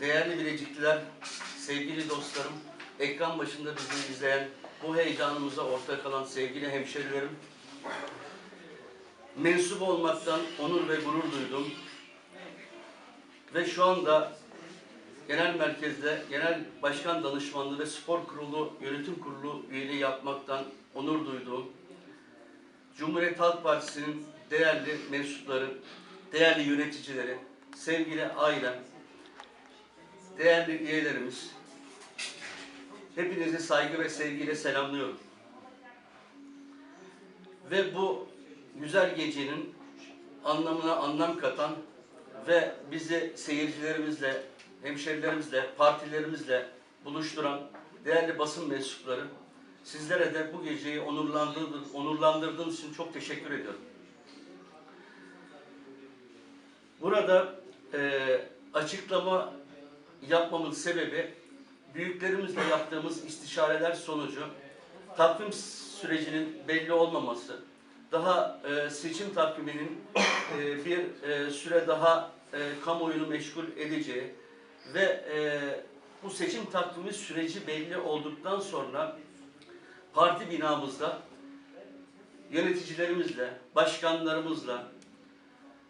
değerli bilecikliler, sevgili dostlarım, ekran başında bizi izleyen, bu heyecanımıza ortak olan sevgili hemşerilerim, mensup olmaktan onur ve gurur duydum. Ve şu anda genel merkezde genel başkan danışmanlığı ve spor kurulu yönetim kurulu üyeliği yapmaktan onur duyduğum Cumhuriyet Halk Partisi'nin değerli mensupları, değerli yöneticileri, sevgili ailem, değerli üyelerimiz, hepinizi saygı ve sevgiyle selamlıyorum. Ve bu güzel gecenin anlamına anlam katan ve bizi seyircilerimizle, hemşerilerimizle, partilerimizle buluşturan değerli basın mensupları, sizlere de bu geceyi onurlandırdığınız, onurlandırdığınız için çok teşekkür ediyorum. Burada e, açıklama yapmamın sebebi büyüklerimizle yaptığımız istişareler sonucu takvim sürecinin belli olmaması, daha e, seçim takviminin e, bir e, süre daha e, kamuoyunu meşgul edeceği ve e, bu seçim takvimi süreci belli olduktan sonra parti binamızda yöneticilerimizle, başkanlarımızla,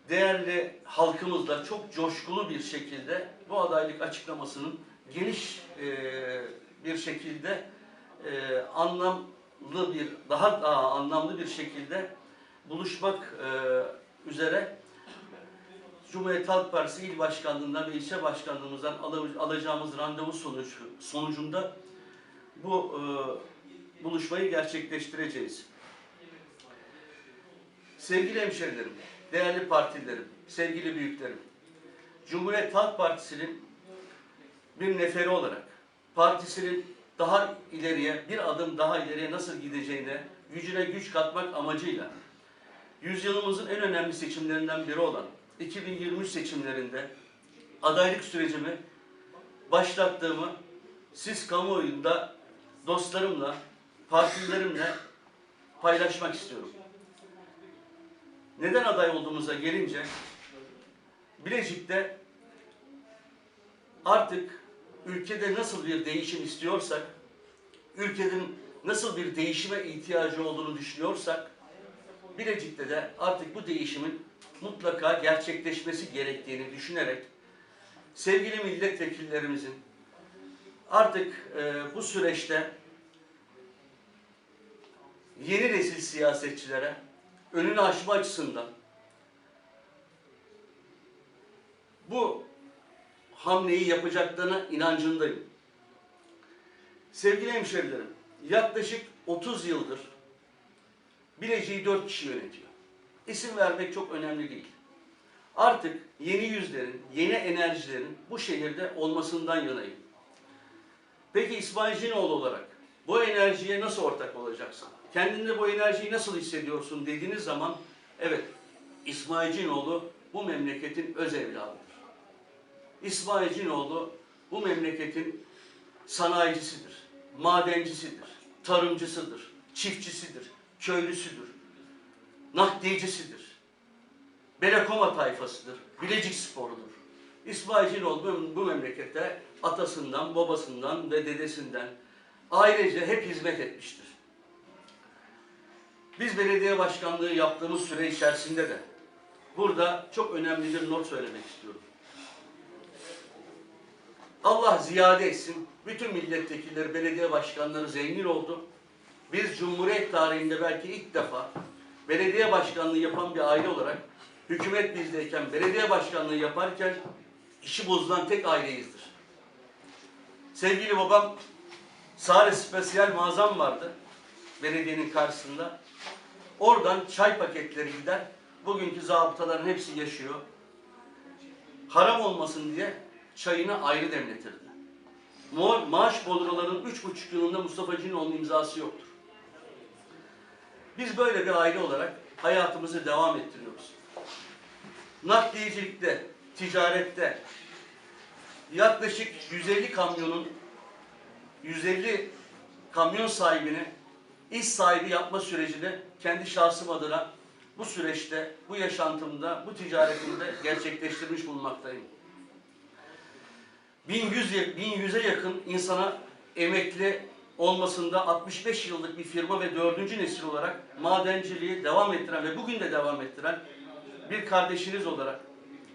değerli halkımızla çok coşkulu bir şekilde bu adaylık açıklamasının geniş e, bir şekilde e, anlamlı bir, daha daha anlamlı bir şekilde buluşmak e, üzere Cumhuriyet Halk Partisi İl Başkanlığından ve ilçe başkanlığımızdan ala- alacağımız randevu sonucu, sonucunda bu e, buluşmayı gerçekleştireceğiz. Sevgili hemşerilerim, değerli partilerim, sevgili büyüklerim, Cumhuriyet Halk Partisi'nin bir neferi olarak partisinin daha ileriye, bir adım daha ileriye nasıl gideceğine gücüne güç katmak amacıyla yüzyılımızın en önemli seçimlerinden biri olan 2023 seçimlerinde adaylık sürecimi başlattığımı siz kamuoyunda dostlarımla, partilerimle paylaşmak istiyorum. Neden aday olduğumuza gelince Bilecik'te artık ülkede nasıl bir değişim istiyorsak, ülkenin nasıl bir değişime ihtiyacı olduğunu düşünüyorsak, Bilecik'te de artık bu değişimin mutlaka gerçekleşmesi gerektiğini düşünerek sevgili milletvekillerimizin artık e, bu süreçte yeni nesil siyasetçilere önünü açma açısından bu hamleyi yapacaklarına inancındayım. Sevgili hemşerilerim, yaklaşık 30 yıldır Bilecik'i 4 kişi yönetiyor. İsim vermek çok önemli değil. Artık yeni yüzlerin, yeni enerjilerin bu şehirde olmasından yanayım. Peki İsmail Cinoğlu olarak bu enerjiye nasıl ortak olacaksın? Kendinde bu enerjiyi nasıl hissediyorsun dediğiniz zaman evet İsmail Cinoğlu bu memleketin öz evladıdır. İsmail Cinoğlu bu memleketin sanayicisidir, madencisidir, tarımcısıdır, çiftçisidir, köylüsüdür, nakliyecisidir. Belekoma tayfasıdır, Bilecik sporudur. İsmail Cinoğlu bu- memlekette atasından, babasından ve dedesinden ailece hep hizmet etmiştir. Biz belediye başkanlığı yaptığımız süre içerisinde de burada çok önemli bir not söylemek istiyorum. Allah ziyade etsin. Bütün milletvekilleri, belediye başkanları zengin oldu. Biz Cumhuriyet tarihinde belki ilk defa belediye başkanlığı yapan bir aile olarak hükümet bizdeyken, belediye başkanlığı yaparken işi bozulan tek aileyizdir. Sevgili babam Sare Spesiyel mağazam vardı belediyenin karşısında. Oradan çay paketleri gider. Bugünkü zabıtaların hepsi yaşıyor. Haram olmasın diye çayını ayrı demletirdi. Ma maaş bordrolarının üç buçuk yılında Mustafa Cinoğlu'nun imzası yoktur. Biz böyle bir aile olarak hayatımızı devam ettiriyoruz. Nakliyecilikte, ticarette yaklaşık 150 kamyonun 150 kamyon sahibini iş sahibi yapma sürecini kendi şahsım adına bu süreçte, bu yaşantımda, bu ticaretimde gerçekleştirmiş bulunmaktayım. 1100 ye- 1100'e yakın insana emekli olmasında 65 yıllık bir firma ve dördüncü nesil olarak madenciliği devam ettiren ve bugün de devam ettiren bir kardeşiniz olarak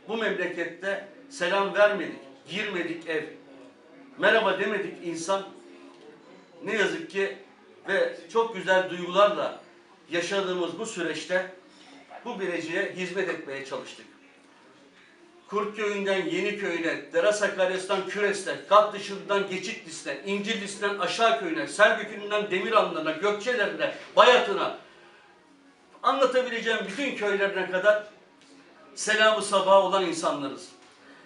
bu memlekette selam vermedik, girmedik ev, merhaba demedik insan ne yazık ki ve çok güzel duygularla yaşadığımız bu süreçte bu Bilecik'e hizmet etmeye çalıştık. Kurtköy'ünden Yeniköy'üne, Dere Sakarya'sından Küres'ten, Kat dışından Geçitlis'ten, İncirlis'ten Aşağıköy'üne, Selbükü'nden Demiranlı'na, Gökçeler'ine, Bayat'ına anlatabileceğim bütün köylerine kadar selamı sabah olan insanlarız.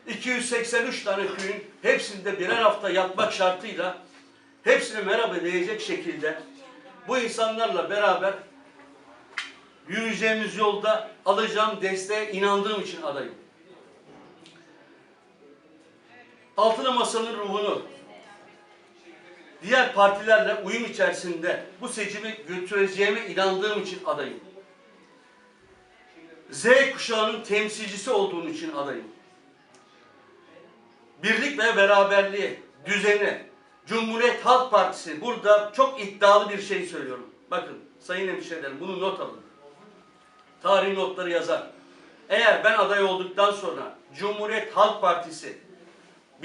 283 tane köyün hepsinde birer hafta yatmak şartıyla hepsine merhaba diyecek şekilde bu insanlarla beraber yürüyeceğimiz yolda alacağım desteğe inandığım için adayım. Altılı Masa'nın ruhunu diğer partilerle uyum içerisinde bu seçimi götüreceğime inandığım için adayım. Z kuşağının temsilcisi olduğum için adayım. Birlik ve beraberliği, düzeni, Cumhuriyet Halk Partisi burada çok iddialı bir şey söylüyorum. Bakın sayın hemşehrilerim bunu not alın. Tarih notları yazar. Eğer ben aday olduktan sonra Cumhuriyet Halk Partisi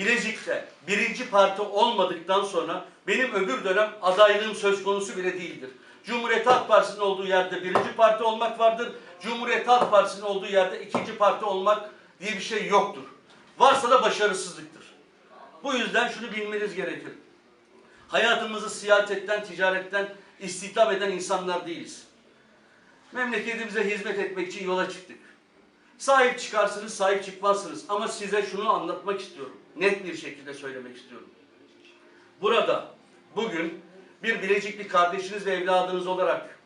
Bilecik'te birinci parti olmadıktan sonra benim öbür dönem adaylığım söz konusu bile değildir. Cumhuriyet Halk Partisi'nin olduğu yerde birinci parti olmak vardır. Cumhuriyet Halk Partisi'nin olduğu yerde ikinci parti olmak diye bir şey yoktur. Varsa da başarısızlıktır. Bu yüzden şunu bilmeniz gerekir. Hayatımızı siyasetten, ticaretten istihdam eden insanlar değiliz. Memleketimize hizmet etmek için yola çıktık. Sahip çıkarsınız, sahip çıkmazsınız. Ama size şunu anlatmak istiyorum. Net bir şekilde söylemek istiyorum. Burada bugün bir Bilecikli kardeşiniz ve evladınız olarak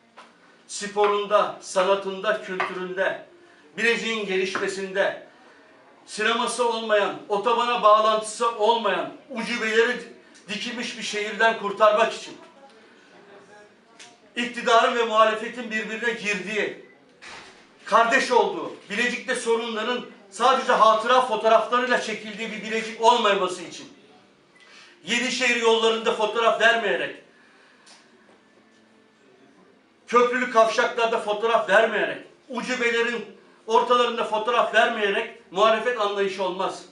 sporunda, sanatında, kültüründe, Bilecik'in gelişmesinde, sineması olmayan, otobana bağlantısı olmayan, ucubeleri dikilmiş bir şehirden kurtarmak için iktidarın ve muhalefetin birbirine girdiği, kardeş olduğu, Bilecik'te sorunların sadece hatıra fotoğraflarıyla çekildiği bir Bilecik olmaması için, Yenişehir yollarında fotoğraf vermeyerek, köprülü kavşaklarda fotoğraf vermeyerek, ucubelerin ortalarında fotoğraf vermeyerek muhalefet anlayışı olmaz.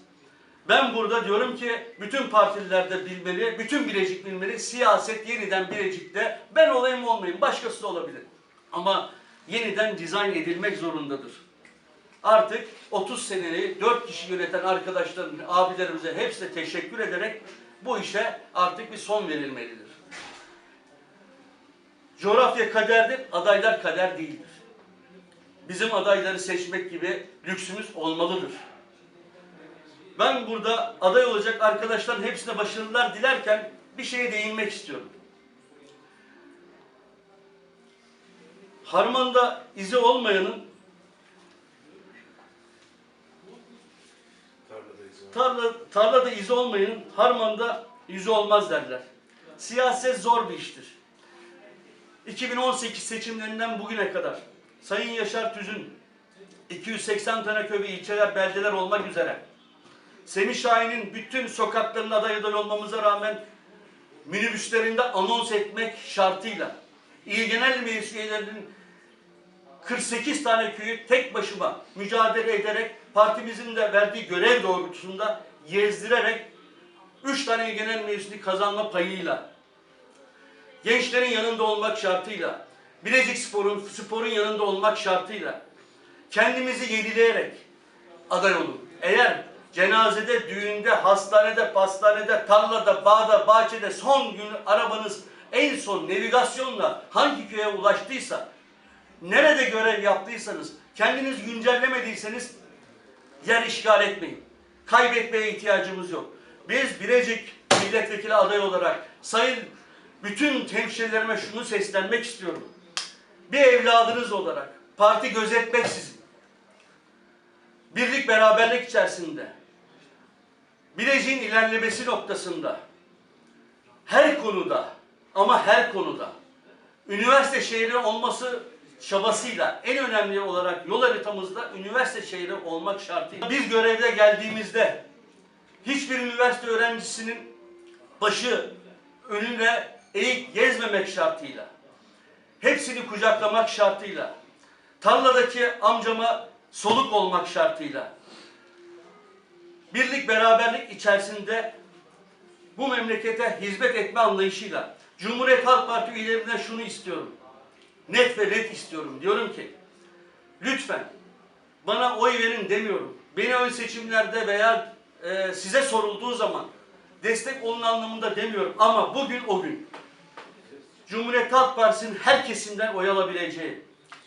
Ben burada diyorum ki bütün partilerde bilmeli, bütün Bilecik bilmeli, siyaset yeniden Bilecik'te ben olayım olmayayım, başkası da olabilir. Ama yeniden dizayn edilmek zorundadır. Artık 30 seneyi 4 kişi yöneten arkadaşlarım, abilerimize hepsine teşekkür ederek bu işe artık bir son verilmelidir. Coğrafya kaderdir, adaylar kader değildir. Bizim adayları seçmek gibi lüksümüz olmalıdır. Ben burada aday olacak arkadaşların hepsine başarılar dilerken bir şeye değinmek istiyorum. Harmanda izi olmayanın tarla, tarlada izi olmayanın harmanda yüzü olmaz derler. Siyaset zor bir iştir. 2018 seçimlerinden bugüne kadar Sayın Yaşar Tüzün 280 tane köy ilçeler, beldeler olmak üzere Semih Şahin'in bütün sokaklarının aday aday olmamıza rağmen minibüslerinde anons etmek şartıyla İl Genel Meclis üyelerinin 48 tane köyü tek başıma mücadele ederek partimizin de verdiği görev doğrultusunda gezdirerek 3 tane genel meclisini kazanma payıyla gençlerin yanında olmak şartıyla Bilecik Spor'un sporun yanında olmak şartıyla kendimizi yenileyerek aday olun. Eğer cenazede, düğünde, hastanede, pastanede, tarlada, bağda, bahçede son gün arabanız en son navigasyonla hangi köye ulaştıysa, nerede görev yaptıysanız, kendiniz güncellemediyseniz yer işgal etmeyin. Kaybetmeye ihtiyacımız yok. Biz Bilecik milletvekili aday olarak sayın bütün hemşerilerime şunu seslenmek istiyorum. Bir evladınız olarak parti gözetmeksizin birlik beraberlik içerisinde Bilecik'in ilerlemesi noktasında her konuda ama her konuda üniversite şehri olması çabasıyla en önemli olarak yol haritamızda üniversite şehri olmak şartıyla biz görevde geldiğimizde hiçbir üniversite öğrencisinin başı önüne eğik gezmemek şartıyla, hepsini kucaklamak şartıyla, tarladaki amcama soluk olmak şartıyla, birlik beraberlik içerisinde bu memlekete hizmet etme anlayışıyla Cumhuriyet Halk Parti üyelerinden şunu istiyorum. Net ve net istiyorum. Diyorum ki lütfen bana oy verin demiyorum. Beni ön seçimlerde veya e, size sorulduğu zaman destek olun anlamında demiyorum. Ama bugün o gün. Cumhuriyet Halk Partisi'nin her kesimden oy alabileceği,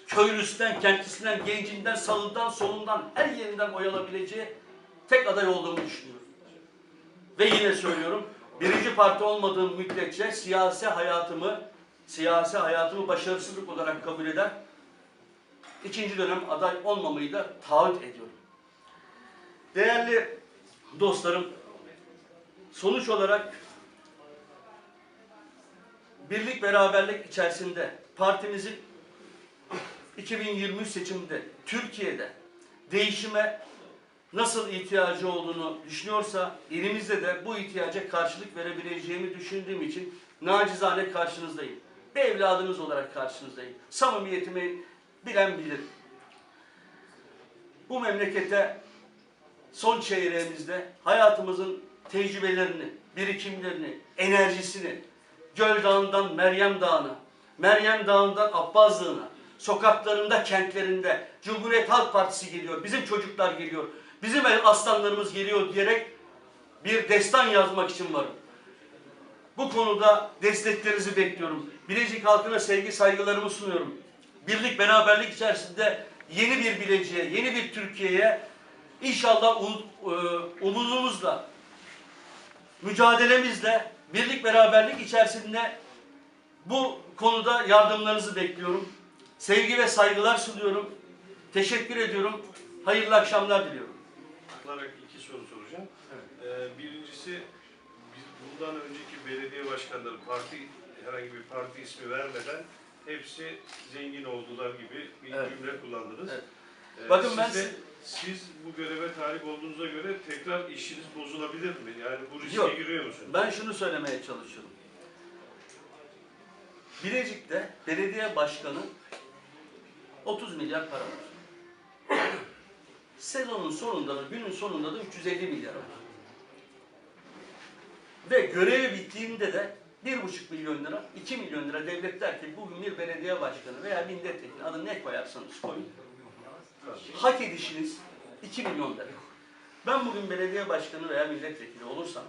köylüsünden, kentlisinden, gencinden, sağından, solundan, her yerinden oy alabileceği tek aday olduğumu düşünüyorum. Ve yine söylüyorum, birinci parti olmadığım müddetçe siyasi hayatımı, siyasi hayatımı başarısızlık olarak kabul eder. İkinci dönem aday olmamayı da taahhüt ediyorum. Değerli dostlarım, sonuç olarak birlik beraberlik içerisinde partimizin 2023 seçiminde Türkiye'de değişime nasıl ihtiyacı olduğunu düşünüyorsa elimizde de bu ihtiyaca karşılık verebileceğimi düşündüğüm için nacizane karşınızdayım. Bir evladınız olarak karşınızdayım. Samimiyetimi bilen bilir. Bu memlekete son çeyreğimizde hayatımızın tecrübelerini, birikimlerini, enerjisini Göl Dağı'ndan Meryem Dağı'na, Meryem Dağı'ndan Abbas Dağı'na, sokaklarında, kentlerinde Cumhuriyet Halk Partisi geliyor, bizim çocuklar geliyor, bizim aslanlarımız geliyor diyerek bir destan yazmak için varım. Bu konuda desteklerinizi bekliyorum. Bilecik halkına sevgi saygılarımı sunuyorum. Birlik beraberlik içerisinde yeni bir Bilecik'e, yeni bir Türkiye'ye inşallah e, umudumuzla, mücadelemizle, birlik beraberlik içerisinde bu konuda yardımlarınızı bekliyorum. Sevgi ve saygılar sunuyorum. Teşekkür ediyorum. Hayırlı akşamlar diliyorum. olarak iki soru soracağım. Ee, birincisi bundan önceki belediye başkanları parti herhangi bir parti ismi vermeden hepsi zengin oldular gibi bir Evet. cümle kullandınız. Evet. Ee, Bakın siz ben de- si- siz bu göreve talip olduğunuza göre tekrar işiniz bozulabilir mi? Yani bu riske Yok. giriyor musunuz? Ben şunu söylemeye çalışıyorum. Bilecik'te belediye başkanı 30 milyar para var. Sezonun sonunda da günün sonunda da 350 milyar var. Ve görevi bittiğinde de 1,5 milyon lira, 2 milyon lira devlet der ki bugün bir belediye başkanı veya milletvekili adını ne koyarsanız koyun. Hak edişiniz 2 milyon lira. Ben bugün belediye başkanı veya milletvekili olursam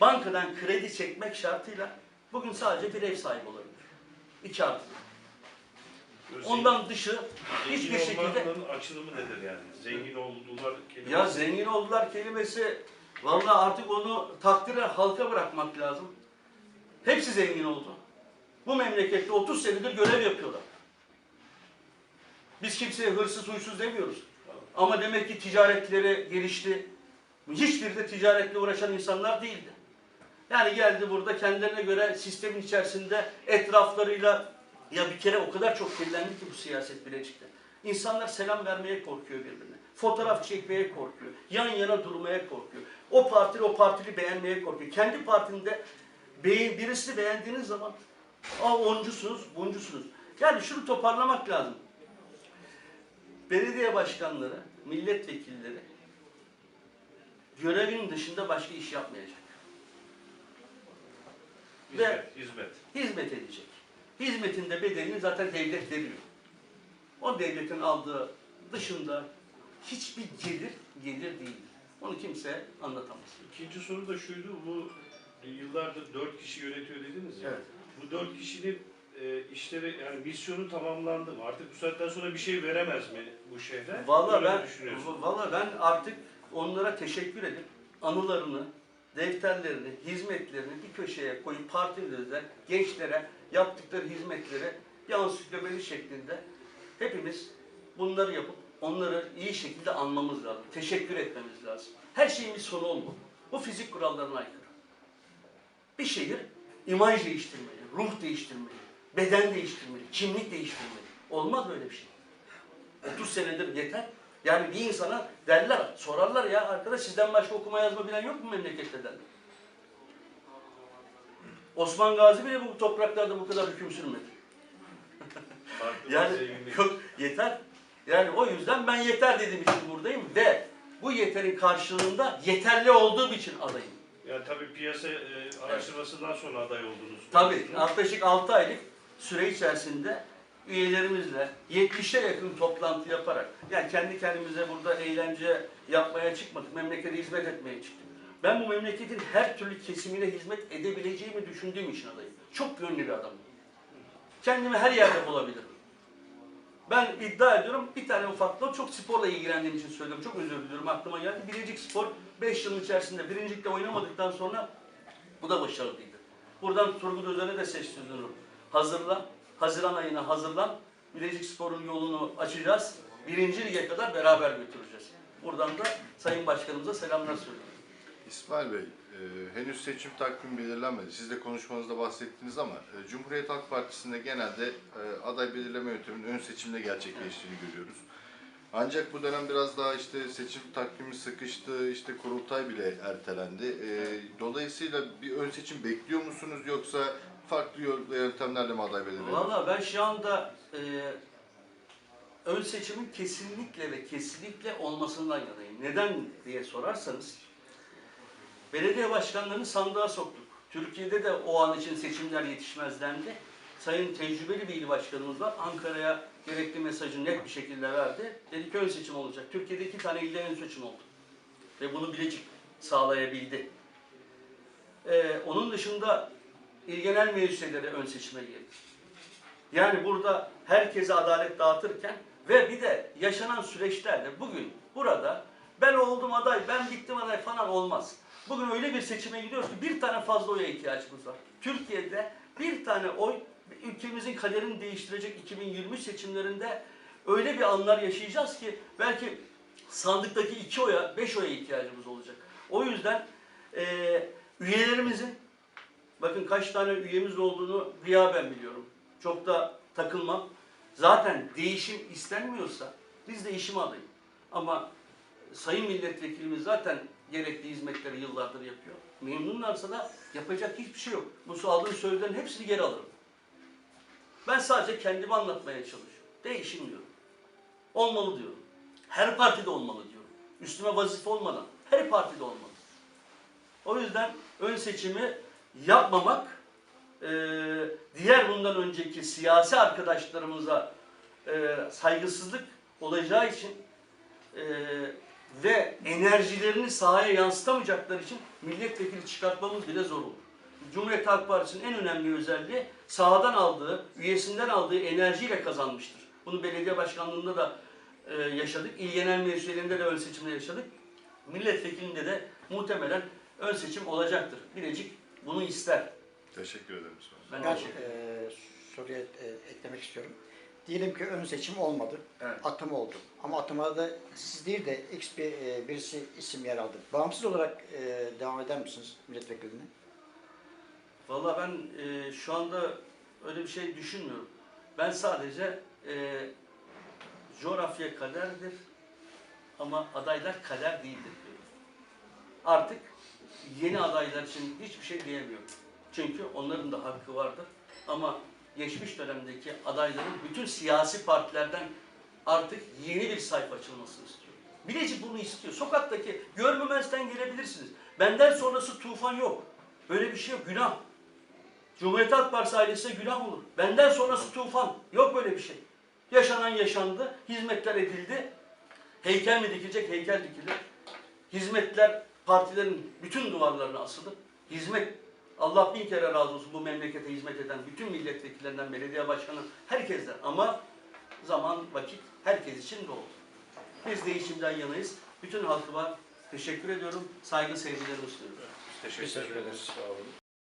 bankadan kredi çekmek şartıyla bugün sadece bir ev sahibi olabilir. İki artı. Ondan dışı zengin hiçbir şekilde olmanın açılımı nedir yani? Zengin oldular kelimesi. ya zengin oldular kelimesi vallahi artık onu takdire halka bırakmak lazım. Hepsi zengin oldu. Bu memlekette 30 senedir görev yapıyorlar. Biz kimseye hırsız huysuz demiyoruz. Ama demek ki ticaretleri gelişti. Hiçbiri de ticaretle uğraşan insanlar değildi. Yani geldi burada kendilerine göre sistemin içerisinde etraflarıyla ya bir kere o kadar çok kirlendi ki bu siyaset Bilecik'te. İnsanlar selam vermeye korkuyor birbirine. Fotoğraf çekmeye korkuyor. Yan yana durmaya korkuyor. O partili o partili beğenmeye korkuyor. Kendi partinde beğen, birisini beğendiğiniz zaman Aa oncusunuz, buncusunuz. Yani şunu toparlamak lazım. Belediye başkanları, milletvekilleri görevin dışında başka iş yapmayacak. Hizmet, hizmet. Hizmet edecek. Hizmetin de bedelini zaten devlet veriyor. O devletin aldığı dışında hiçbir gelir gelir değil. Onu kimse anlatamaz. İkinci soru da şuydu, bu yıllardır dört kişi yönetiyor dediniz ya. Evet. Bu dört kişinin e, işleri, yani misyonu tamamlandı mı? Artık bu saatten sonra bir şey veremez mi bu Öyle mi ben vallahi ben artık onlara teşekkür edip anılarını, defterlerini, hizmetlerini bir köşeye koyup partilerde gençlere yaptıkları hizmetleri bir ansiklopedi şeklinde hepimiz bunları yapıp onları iyi şekilde anmamız lazım. Teşekkür etmemiz lazım. Her şeyin bir sonu olmalı. Bu fizik kurallarına aykırı. Bir şehir imaj değiştirmeli, ruh değiştirmeli, beden değiştirmeli, kimlik değiştirmeli. Olmaz böyle bir şey. 30 senedir yeter. Yani bir insana derler, sorarlar ya arkadaş sizden başka okuma yazma bilen yok mu memlekette derler. Osman Gazi bile bu topraklarda bu kadar hüküm sürmedi. Yani zenginlik. yok yeter. Yani o yüzden ben yeter dediğim için buradayım ve bu yeterin karşılığında yeterli olduğum için adayım. Yani tabii piyasa e, araştırmasından sonra aday oldunuz. Tabii yaklaşık 6 aylık süre içerisinde üyelerimizle 70'e yakın toplantı yaparak yani kendi kendimize burada eğlence yapmaya çıkmadık. Memlekete hizmet etmeye çıktık. Ben bu memleketin her türlü kesimine hizmet edebileceğimi düşündüğüm için adayım. Çok gönüllü bir adamım. Kendimi her yerde bulabilirim. Ben iddia ediyorum bir tane ufaklığı çok sporla ilgilendiğim için söylüyorum. Çok özür diliyorum aklıma geldi. Birinci spor 5 yıl içerisinde birincilikte oynamadıktan sonra bu da başarılıydı. Buradan Turgut Özel'e de sesleniyorum. Hazırlan, Haziran ayına hazırlan. Bilecik Spor'un yolunu açacağız. Birinci lige kadar beraber götüreceğiz. Buradan da Sayın Başkanımıza selamlar söylüyorum. İsmail Bey, e, henüz seçim takvimi belirlenmedi. Siz de konuşmanızda bahsettiniz ama e, Cumhuriyet Halk Partisi'nde genelde e, aday belirleme yönteminin ön seçimde gerçekleştiğini görüyoruz. Ancak bu dönem biraz daha işte seçim takvimi sıkıştı, işte kurultay bile ertelendi. E, dolayısıyla bir ön seçim bekliyor musunuz yoksa farklı yöntemlerle mi aday belirleniyor? Valla ben şu anda e, ön seçimin kesinlikle ve kesinlikle olmasından yanayım. Neden diye sorarsanız belediye başkanlarını sandığa soktuk. Türkiye'de de o an için seçimler yetişmez dendi. Sayın tecrübeli bir il başkanımız var. Ankara'ya gerekli mesajı net bir şekilde verdi. Dedi ki ön seçim olacak. Türkiye'de iki tane ilde ön seçim oldu. Ve bunu Bilecik sağlayabildi. Ee, onun dışında il genel meclisleri ön seçime girdi. Yani burada herkese adalet dağıtırken ve bir de yaşanan süreçlerde bugün burada ben oldum aday, ben bittim aday falan olmaz. Bugün öyle bir seçime gidiyoruz ki bir tane fazla oya ihtiyacımız var. Türkiye'de bir tane oy ülkemizin kaderini değiştirecek 2023 seçimlerinde öyle bir anlar yaşayacağız ki belki sandıktaki iki oya, beş oya ihtiyacımız olacak. O yüzden eee üyelerimizin Bakın kaç tane üyemiz olduğunu gıyaben biliyorum. Çok da takılmam. Zaten değişim istenmiyorsa biz değişim adayım. Ama sayın milletvekilimiz zaten gerekli hizmetleri yıllardır yapıyor. Memnunlarsa da yapacak hiçbir şey yok. Bu aldığım sözlerin hepsini geri alırım. Ben sadece kendimi anlatmaya çalışıyorum. Değişim diyorum. Olmalı diyorum. Her partide olmalı diyorum. Üstüme vazife olmadan her partide olmalı. O yüzden ön seçimi yapmamak e, diğer bundan önceki siyasi arkadaşlarımıza e, saygısızlık olacağı için e, ve enerjilerini sahaya yansıtamayacakları için milletvekili çıkartmamız bile zor olur. Cumhuriyet Halk Partisi'nin en önemli özelliği sahadan aldığı, üyesinden aldığı enerjiyle kazanmıştır. Bunu belediye başkanlığında da e, yaşadık. İl genel meclislerinde de ön seçimde yaşadık. Milletvekilinde de muhtemelen ön seçim olacaktır. Bilecik bunu ister. Teşekkür ederim. Ben Ben e, soruya e, eklemek istiyorum. Diyelim ki ön seçim olmadı, Evet. atama oldu. Ama atamada siz değil de X bir e, birisi isim yer aldı. Bağımsız olarak e, devam eder misiniz milletvekiline? Valla ben e, şu anda öyle bir şey düşünmüyorum. Ben sadece e, coğrafya kaderdir ama adaylar kader değildir diyorum. Artık yeni adaylar için hiçbir şey diyemiyorum. Çünkü onların da hakkı vardır. Ama geçmiş dönemdeki adayların bütün siyasi partilerden artık yeni bir sayfa açılmasını istiyor. Bilecik bunu istiyor. Sokaktaki görmemezden gelebilirsiniz. Benden sonrası tufan yok. Böyle bir şey yok. Günah. Cumhuriyet Halk Partisi ailesine günah olur. Benden sonrası tufan. Yok böyle bir şey. Yaşanan yaşandı. Hizmetler edildi. Heykel mi dikilecek? Heykel dikilir. Hizmetler partilerin bütün duvarlarına asılır. Hizmet Allah bin kere razı olsun bu memlekete hizmet eden bütün milletvekillerinden, belediye başkanı, herkesten. Ama zaman, vakit herkes için doldu. Biz değişimden yanayız. Bütün halkıma teşekkür ediyorum. Saygı sevgilerimi sunuyorum. Teşekkür, Teşekkür ederiz. Sağ olun.